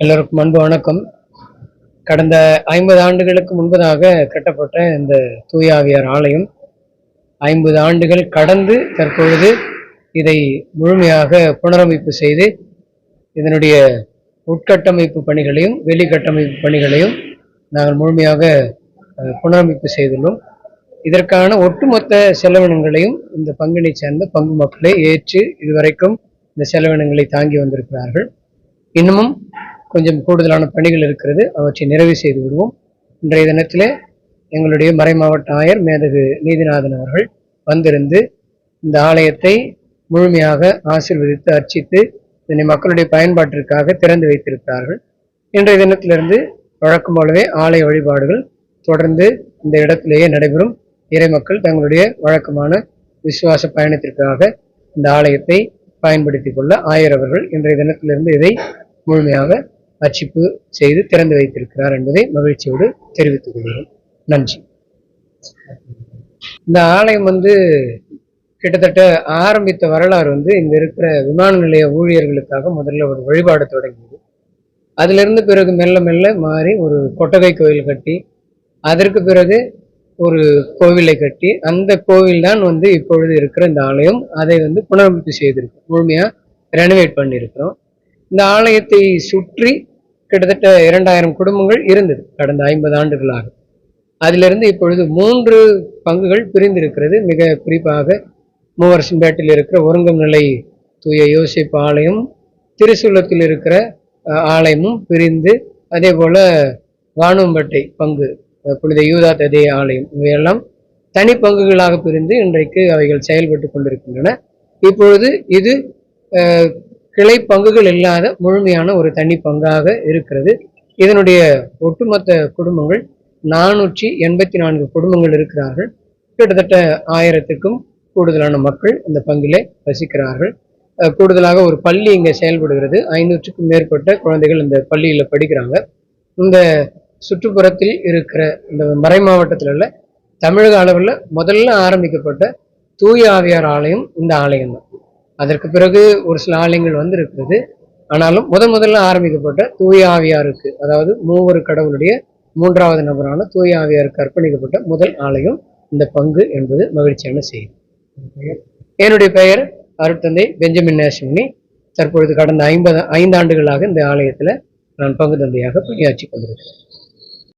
எல்லோருக்கும் அன்பு வணக்கம். கடந்த ஐம்பது ஆண்டுகளுக்கு முன்பதாக கட்டப்பட்ட இந்த தூயாவியார் ஆலயம் ஐம்பது ஆண்டுகள் கடந்து தற்பொழுது இதை முழுமையாக புனரமைப்பு செய்து இதனுடைய உட்கட்டமைப்பு பணிகளையும் வெளிக்கட்டமைப்பு பணிகளையும் நாங்கள் முழுமையாக புனரமைப்பு செய்துள்ளோம். இதற்கான ஒட்டுமொத்த செலவினங்களையும் இந்த பங்கினை சேர்ந்த பங்கு மக்களை ஏற்று இதுவரைக்கும் இந்த செலவினங்களை தாங்கி வந்திருக்கிறார்கள். இன்னமும் கொஞ்சம் கூடுதலான பணிகள் இருக்கிறது. அவற்றை நிறைவு செய்து விடுவோம். இன்றைய தினத்தில் எங்களுடைய மறைமாவட்ட ஆயர் மேதகு நீதிநாதன் அவர்கள் வந்திருந்து இந்த ஆலயத்தை முழுமையாக ஆசிர்வதித்து அர்ச்சித்து இதனை மக்களுடைய பயன்பாட்டிற்காக திறந்து வைத்திருக்கிறார்கள். இன்றைய தினத்திலிருந்து வழக்கம் போலவே ஆலய வழிபாடுகள் தொடர்ந்து இந்த இடத்திலேயே நடைபெறும். இறைமக்கள் தங்களுடைய வழக்கமான விசுவாச பயணத்திற்காக இந்த ஆலயத்தை பயன்படுத்திக் கொள்ள ஆயர் அவர்கள் இன்றைய தினத்திலிருந்து இதை முழுமையாக அர்ச்சிப்பு செய்து திறந்து வைத்திருக்கிறார் என்பதை மகிழ்ச்சியோடு தெரிவித்துக் கொள்கிறோம். நன்றி. இந்த ஆலயம் வந்து கிட்டத்தட்ட ஆரம்பித்த வரலாறு வந்து இங்க இருக்கிற விமான நிலைய ஊழியர்களுக்காக முதல்ல ஒரு வழிபாடு தொடங்கியது. அதிலிருந்து பிறகு மெல்ல மெல்ல மாறி ஒரு கொட்டகை கோயில் கட்டி அதற்கு பிறகு ஒரு கோவிலை கட்டி அந்த கோவில் தான் வந்து இப்பொழுது இருக்கிற இந்த ஆலயம். அதை வந்து புனரமைப்பு செய்திருக்கோம். முழுமையாக ரெனோவேட் பண்ணியிருக்கிறோம். இந்த ஆலயத்தை சுற்றி கிட்டத்தட்ட இரண்டாயிரம் குடும்பங்கள் இருந்தது. கடந்த ஐம்பது ஆண்டுகளாக. அதிலிருந்து இப்பொழுது மூன்று பங்குகள் பிரிந்திருக்கிறது. மிக குறிப்பாக மூவரசம்பேட்டில் இருக்கிற ஒருங்கம் நிலை தூய யோசிப்பு ஆலயம் திருசூலத்தில் இருக்கிற ஆலயமும் பிரிந்து அதே போல் வானும்பட்டை பங்கு புனித யூதா ததே ஆலயம் இவையெல்லாம் தனி பங்குகளாக பிரிந்து இன்றைக்கு அவைகள் செயல்பட்டு கொண்டிருக்கின்றன. இப்பொழுது இது கிளை பங்குகள் இல்லாத முழுமையான ஒரு தனி பங்காக இருக்கிறது. இதனுடைய ஒட்டுமொத்த குடும்பங்கள் நானூற்றி எண்பத்தி நான்கு குடும்பங்கள் இருக்கிறார்கள். கிட்டத்தட்ட ஆயிரத்துக்கும் கூடுதலான மக்கள் இந்த பங்கிலே வசிக்கிறார்கள். கூடுதலாக ஒரு பள்ளி இங்கே செயல்படுகிறது. ஐநூற்றுக்கும் மேற்பட்ட குழந்தைகள் இந்த பள்ளியில் படிக்கிறாங்க. இந்த சுற்றுப்புறத்தில் இருக்கிற இந்த மறை மாவட்டத்தில் உள்ள தமிழக அளவில் முதல்ல ஆரம்பிக்கப்பட்ட தூய ஆவியார் ஆலயம் இந்த ஆலயம் தான். அதற்கு பிறகு ஒரு சில ஆலயங்கள் வந்து இருக்கிறது ஆனாலும் முதன் முதல்ல ஆரம்பிக்கப்பட்ட தூய ஆவியாருக்கு அதாவது மூவர் கடவுளுடைய மூன்றாவது நபரான தூய ஆவியாருக்கு அர்ப்பணிக்கப்பட்ட முதல் ஆலயம் இந்த பங்கு என்பது மகிழ்ச்சியான செய்தி. என்னுடைய பெயர்? அருட்தந்தை பெஞ்சமின் நேசமணி. தற்பொழுது கடந்த ஐம்பது ஐந்தாண்டுகளாக இந்த ஆலயத்தில் நான் பங்கு தந்தையாக பணியாற்றி கொண்டிருக்கிறேன்.